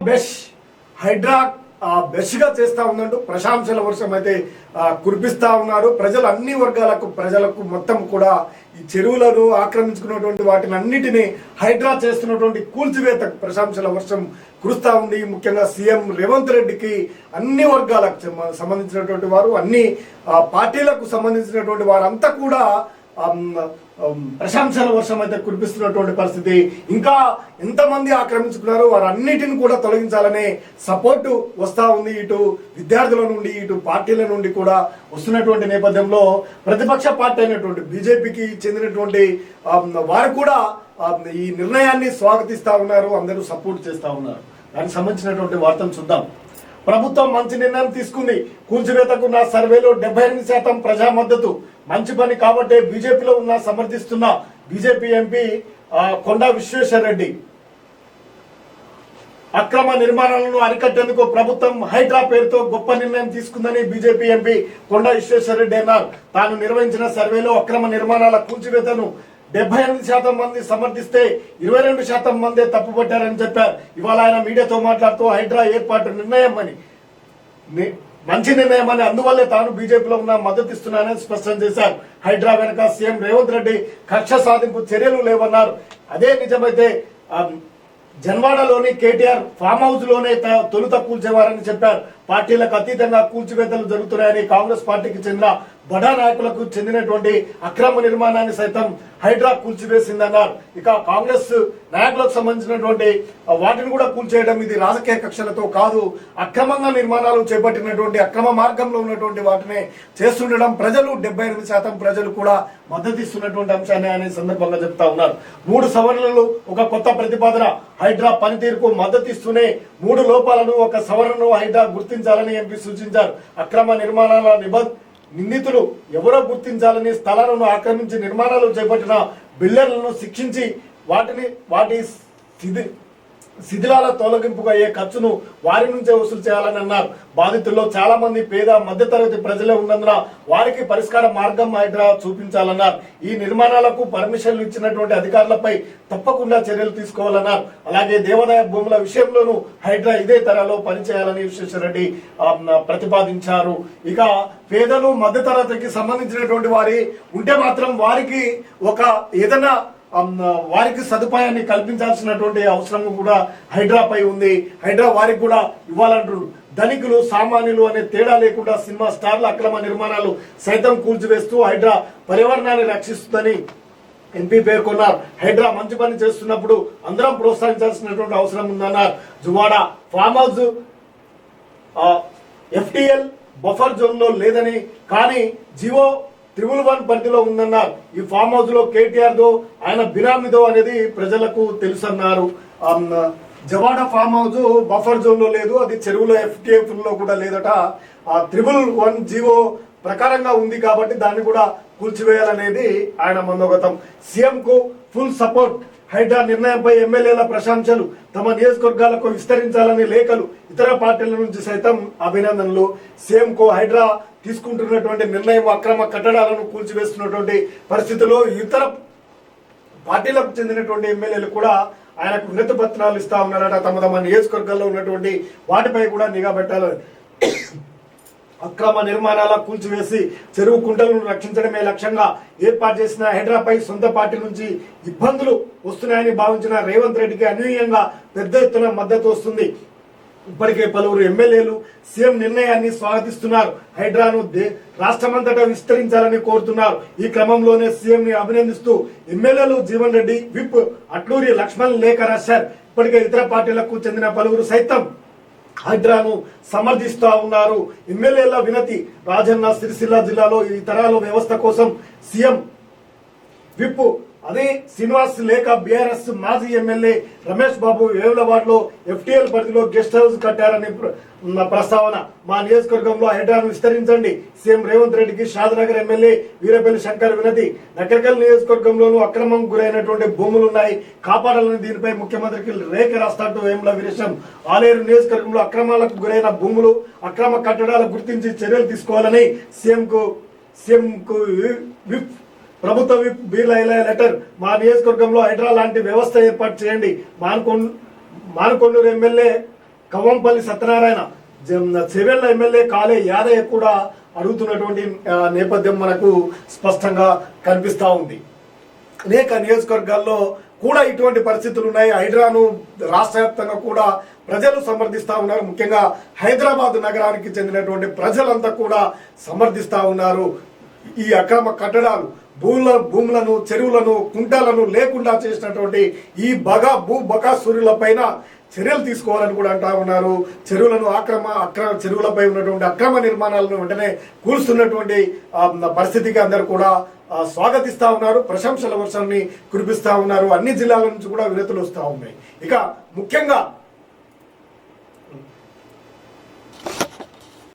బెష్ హైడ్రా ఆ, బెష్గా చేస్తా ఉందంటూ ప్రశంసల వర్షం అయితే ఆ, కురిపిస్తా ఉన్నారు ప్రజలు అన్ని వర్గాలకు ప్రజలకు మొత్తం కూడా ఈ చెరువులను ఆక్రమించుకున్నటువంటి వాటిని అన్నిటినీ హైడ్రా చేస్తున్నటువంటి కూల్చివేత ప్రశంసల వర్షం కురుస్తా ఉంది. ముఖ్యంగా సీఎం రేవంత్ రెడ్డికి అన్ని వర్గాలకు సంబంధించినటువంటి వారు అన్ని పార్టీలకు సంబంధించినటువంటి వారంతా కూడా ప్రశంసల వర్షం అయితే కురిపిస్తున్నటువంటి పరిస్థితి. ఇంకా ఎంతమంది ఆక్రమించుకున్నారో వారన్నిటిని కూడా తొలగించాలనే సపోర్టు వస్తూ ఉంది ఇటు విద్యార్థుల నుండి ఇటు పార్టీల నుండి కూడా వస్తున్నటువంటి నేపథ్యంలో ప్రతిపక్ష పార్టీ అయినటువంటి బీజేపీకి చెందినటువంటి వారు కూడా ఈ నిర్ణయాన్ని స్వాగతిస్తూ ఉన్నారు అందరూ సపోర్ట్ చేస్తూ ఉన్నారు. దానికి సంబంధించినటువంటి వార్తను చూద్దాం. ప్రభుత్వం మంచి నిర్ణయం తీసుకుంది. కూల్చివేతకున్న సర్వేలో డెబ్బై ఎనిమిది శాతం ప్రజా మద్దతు. మంచి పని కాబట్టి బీజేపీలో ఉన్న సమర్థిస్తున్న బీజేపీ ఎంపీ కొండా విశ్వేశ్వర రెడ్డి అక్రమ నిర్మాణాలను అరికట్టేందుకు ప్రభుత్వం హైడ్రా పేరుతో గొప్ప నిర్ణయం తీసుకుందని బీజేపీ ఎంపీ కొండా విశ్వేశ్వరరెడ్డి అన్నారు. తాను నిర్వహించిన సర్వేలో అక్రమ నిర్మాణాల కూల్చివేతను డెబ్బై ఎనిమిది శాతం మంది సమర్థిస్తే ఇరవై రెండు శాతం మందే తప్పుపట్టారని చెప్పారు. ఇవాళ ఆయన మీడియాతో మాట్లాడుతూ హైడ్రా ఏర్పాటు నిర్ణయం అని. మంచి నిర్ణయం అని అందువల్లే తాను బీజేపీలో ఉన్న మద్దతు ఇస్తున్నానని స్పష్టం చేశారు. హైడ్రా వెనక సీఎం రేవంత్ రెడ్డి కక్ష సాధింపు చర్యలు లేవన్నారు. అదే నిజమైతే జన్వాడలోని కేటీఆర్ ఫామ్ హౌస్లోనే త- తొలుత కూల్చేవారని చెప్పారు. పార్టీలకు అతీతంగా కూల్చివేతలు జరుగుతున్నాయని కాంగ్రెస్ పార్టీకి చెందిన బడా నాయకులకు చెందినటువంటి అక్రమ నిర్మాణాన్ని సైతం హైడ్రా కూల్చివేసిందన్నారు. ఇక కాంగ్రెస్ నాయకులకు సంబంధించినటువంటి వాటిని కూడా కూల్చేయడం ఇది రాజకీయ కక్షలతో కాదు. అక్రమంగా నిర్మాణాలు చేపట్టినటువంటి అక్రమ మార్గంలో ఉన్నటువంటి వాటిని చేస్తుండడం ప్రజలు డెబ్బై ఎనిమిది శాతం ప్రజలు కూడా మద్దతు ఇస్తున్నటువంటి అంశాన్ని అనే సందర్భంగా చెప్తా ఉన్నారు. మూడు సవరణలు ఒక కొత్త ప్రతిపాదన హైడ్రా పనితీరుకు మద్దతు ఇస్తూనే మూడు లోపాలను ఒక సవరణను హైడ్రా గుర్తించాలని ఎంపీ సూచించారు. అక్రమ నిర్మాణాల నిబ నిందితులు ఎవరో గుర్తించాలని స్థలాలను ఆక్రమించి నిర్మాణాలు చేపట్టిన బిల్డర్లను శిక్షించి వాటిని వాటి స్థితి శిథిలాల తొలగింపుకు అయ్యే ఖర్చును వారి నుంచే వసూలు చేయాలని అన్నారు. బాధితుల్లో చాలా మంది పేద మధ్యతరగతి ప్రజలే ఉన్నందున వారికి పరిష్కార మార్గం హైడ్రా చూపించాలన్నారు. ఈ నిర్మాణాలకు పర్మిషన్లు ఇచ్చినటువంటి అధికారులపై తప్పకుండా చర్యలు తీసుకోవాలన్నారు. అలాగే దేవాదాయ భూముల విషయంలోనూ హైడ్రా ఇదే తరలో పనిచేయాలని విశ్వేశ్వరరెడ్డి ప్రతిపాదించారు. ఇక పేదలు మధ్యతరగతికి సంబంధించినటువంటి వారి ఉంటే మాత్రం వారికి ఒక ఏదైనా వారికి సదుపాయాన్ని కల్పించాల్సినటువంటి అవసరం కూడా హైడ్రాపై ఉంది. హైడ్రా వారికి కూడా ఇవ్వాలంటారు ధనికులు సామాన్యులు అనే తేడా లేకుండా సినిమా స్టార్ల అక్రమ నిర్మాణాలు సైతం కూల్చివేస్తూ హైడ్రా పర్యావరణాన్ని రక్షిస్తుందని ఎంపీ పేర్కొన్నారు. హైడ్రా మంచి పని చేస్తున్నప్పుడు అందరం ప్రోత్సహించాల్సినటువంటి అవసరం ఉందన్నారు. Janwada farm house FTL buffer జోన్లో లేదని కానీ జివో త్రిబుల్ వన్ పరిధిలో ఉందన్నారు. ఈ ఫామ్ హౌస్లో కేటీఆర్ దో ఆయన బిరామిదో అనేది ప్రజలకు తెలుసన్నారు. ఆమ్, జవాడ ఫామ్ హౌస్ బఫర్ జోన్లో లేదు అది చెరువులో ఎఫ్టీఎఫ్లో కూడా లేదట. ఆ త్రిబుల్ వన్ జీవో ప్రకారంగా ఉంది కాబట్టి దాన్ని కూడా కూల్చివేయాలనేది ఆయన మనోగతం. సీఎం కు ఫుల్ సపోర్ట్. హైడ్రా నిర్ణయంపై ఎమ్మెల్యేల ప్రశంసలు తమ నియోజకవర్గాలకు విస్తరించాలని లేఖలు ఇతర పార్టీల నుంచి సైతం అభినందనలు. సీఎం కు హైడ్రా తీసుకుంటున్నటువంటి నిర్ణయం అక్రమ కట్టడాలను కూల్చివేస్తున్నటువంటి పరిస్థితిలో ఇతర పార్టీలకు చెందినటువంటి ఎమ్మెల్యేలు కూడా ఆయనకు వినతి పత్రాలు ఇస్తా ఉన్నారట. తమ తమ నియోజకవర్గాల్లో ఉన్నటువంటి వాటిపై కూడా నిఘా పెట్టాలని అక్రమ నిర్మాణాల కూల్చివేసి చెరువు కుంటలను రక్షించడమే లక్ష్యంగా ఏర్పాటు చేసిన హైడ్రాపై సొంత పార్టీ నుంచి ఇబ్బందులు వస్తున్నాయని భావించిన రేవంత్ రెడ్డికి అనూహ్యంగా పెద్ద ఎత్తున మద్దతు వస్తుంది. ఇప్పటికే పలువురు ఎమ్మెల్యేలు సీఎం నిర్ణయాన్ని స్వాగతిస్తున్నారు. హైడ్రాను దే- రాష్ట్రమంతటా విస్తరించాలని కోరుతున్నారు. ఈ క్రమంలోనే సీఎం ని అభినందిస్తూ ఎమ్మెల్యేలు జీవన్ రెడ్డి విప్ అట్లూరి లక్ష్మణ్ లేఖ రాశారు. ఇప్పటికే ఇతర పార్టీలకు చెందిన పలువురు సైతం హైడ్రాను సమర్థిస్తా ఉన్నారు. ఎమ్మెల్యేల వినతి రాజన్న సిరిసిల్ల జిల్లాలో ఈ తరాల వ్యవస్థ కోసం సీఎం విప్ అదే శ్రీనివాస్ లేక బీఆర్ఎస్ మాజీ ఎమ్మెల్యే రమేష్ బాబు వేములవాడలో ఎఫ్టీఎల్ పరిధిలో గెస్ట్ హౌస్ కట్టారని ఉన్న ప్రస్తావన. మా నియోజకవర్గంలో హైడ్రాను విస్తరించండి. సీఎం రేవంత్ రెడ్డికి షాద్నగర్ ఎమ్మెల్యే వీరపల్లి శంకర్ వినతి. నకరికల్ నియోజకవర్గంలోనూ అక్రమం గురైనటువంటి భూములు ఉన్నాయి కాపాడాలని దీనిపై ముఖ్యమంత్రికి రేఖ రాస్తాడు వేముల వీరేశం. ఆలేరు నియోజకవర్గంలో అక్రమాలకు గురైన భూములు అక్రమ కట్టడాలు గుర్తించి చర్యలు తీసుకోవాలని సీఎంకు సీఎంకు విప్ ప్రభుత్వ విప్ బీర్ల లెటర్. మా నియోజకవర్గంలో హైడ్రా లాంటి వ్యవస్థ ఏర్పాటు చేయండి. మానుకొండ మానుకొండూరు ఎమ్మెల్యే కవ్వంపల్లి సత్యనారాయణ చెవెళ్ళ ఎమ్మెల్యే కాలే యాదయ్య కూడా అడుగుతున్నటువంటి నేపథ్యం మనకు స్పష్టంగా కనిపిస్తూ ఉంది. అనేక నియోజకవర్గాల్లో కూడా ఇటువంటి పరిస్థితులు ఉన్నాయి. హైడ్రాను రాష్ట్ర వ్యాప్తంగా కూడా ప్రజలు సమర్థిస్తా ఉన్నారు. ముఖ్యంగా హైదరాబాద్ నగరానికి చెందినటువంటి ప్రజలంతా కూడా సమర్థిస్తా ఉన్నారు. ఈ అక్రమ కట్టడాలు భూముల భూములను చెరువులను కుంటలను లేకుండా చేసినటువంటి ఈ బగా భూ బకాసురుల పైన చర్యలు తీసుకోవాలని కూడా అంటా ఉన్నారు. చెరువులను ఆక్రమ అక్రమ చెరువులపై ఉన్నటువంటి అక్రమ నిర్మాణాలను వెంటనే కూల్స్తున్నటువంటి పరిస్థితికి అందరూ కూడా స్వాగతిస్తా ఉన్నారు. ప్రశంసల వర్షాన్ని కురిపిస్తా ఉన్నారు. అన్ని జిల్లాల నుంచి కూడా వినతులు వస్తూ ఉన్నాయి. ఇక ముఖ్యంగా